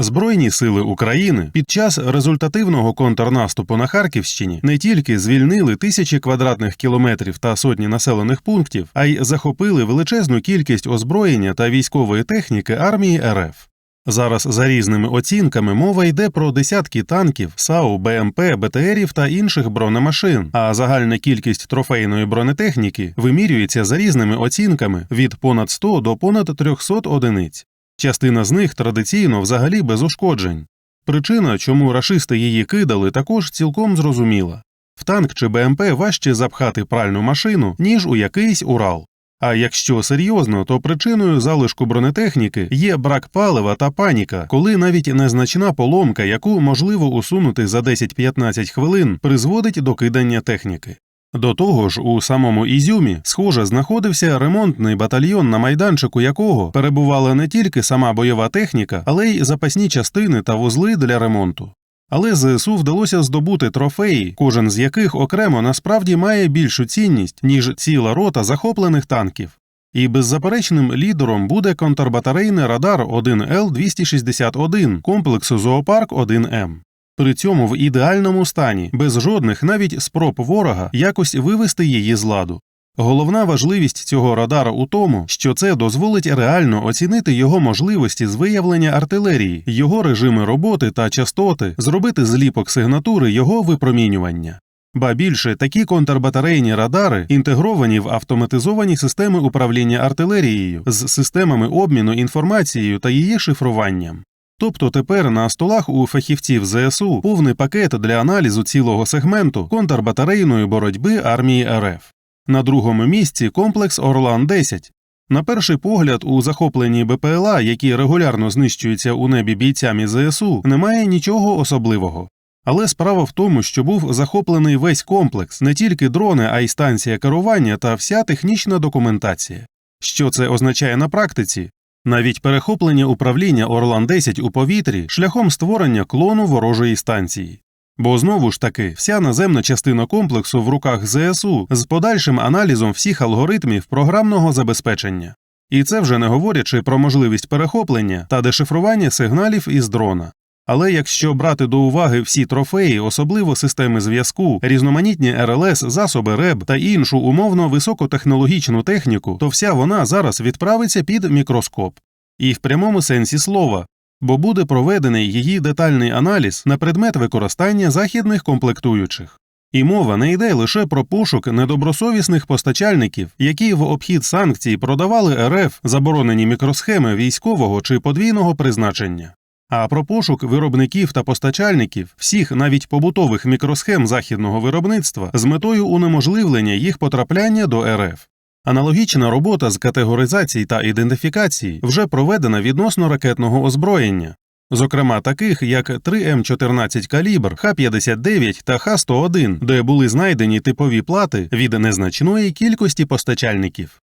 Збройні сили України під час результативного контрнаступу на Харківщині не тільки звільнили тисячі квадратних кілометрів та сотні населених пунктів, а й захопили величезну кількість озброєння та військової техніки армії РФ. Зараз за різними оцінками мова йде про десятки танків, САУ, БМП, БТРів та інших бронемашин, а загальна кількість трофейної бронетехніки вимірюється за різними оцінками від понад 100 до понад 300 одиниць. Частина з них традиційно взагалі без ушкоджень. Причина, чому рашисти її кидали, також цілком зрозуміла. В танк чи БМП важче запхати пральну машину, ніж у якийсь Урал. А якщо серйозно, то причиною залишку бронетехніки є брак палива та паніка, коли навіть незначна поломка, яку можливо усунути за 10-15 хвилин, призводить до кидання техніки. До того ж, у самому Ізюмі, схоже, знаходився ремонтний батальйон, на майданчику якого перебувала не тільки сама бойова техніка, але й запасні частини та вузли для ремонту. Але ЗСУ вдалося здобути трофеї, кожен з яких окремо насправді має більшу цінність, ніж ціла рота захоплених танків. І беззаперечним лідером буде контрбатарейний радар 1Л261 комплексу Зоопарк 1М. При цьому в ідеальному стані, без жодних навіть спроб ворога якось вивести її з ладу. Головна важливість цього радара у тому, що це дозволить реально оцінити його можливості з виявлення артилерії, його режими роботи та частоти, зробити зліпок сигнатури його випромінювання. Ба більше такі контрбатарейні радари інтегровані в автоматизовані системи управління артилерією з системами обміну інформацією та її шифруванням. Тобто тепер на столах у фахівців ЗСУ повний пакет для аналізу цілого сегменту контрбатарейної боротьби армії РФ. На другому місці комплекс Орлан 10 На перший погляд, у захопленні БПЛА, які регулярно знищуються у небі бійцями ЗСУ, немає нічого особливого. Але справа в тому, що був захоплений весь комплекс, не тільки дрони, а й станція керування та вся технічна документація. Що це означає на практиці? Навіть перехоплення управління Орлан 10 у повітрі шляхом створення клону ворожої станції. Бо знову ж таки, вся наземна частина комплексу в руках ЗСУ з подальшим аналізом всіх алгоритмів програмного забезпечення. І це вже не говорячи про можливість перехоплення та дешифрування сигналів із дрона. Але якщо брати до уваги всі трофеї, особливо системи зв'язку, різноманітні РЛС, засоби РЕБ та іншу умовно високотехнологічну техніку, то вся вона зараз відправиться під мікроскоп. І в прямому сенсі слова, бо буде проведений її детальний аналіз на предмет використання західних комплектуючих. І мова не йде лише про пошук недобросовісних постачальників, які в обхід санкцій продавали РФ заборонені мікросхеми військового чи подвійного призначення, а про пошук виробників та постачальників всіх навіть побутових мікросхем західного виробництва з метою унеможливлення їх потрапляння до РФ. Аналогічна робота з категоризації та ідентифікації вже проведена відносно ракетного озброєння, зокрема таких як 3М14 калібр, Х-59 та Х-101, де були знайдені типові плати від незначної кількості постачальників.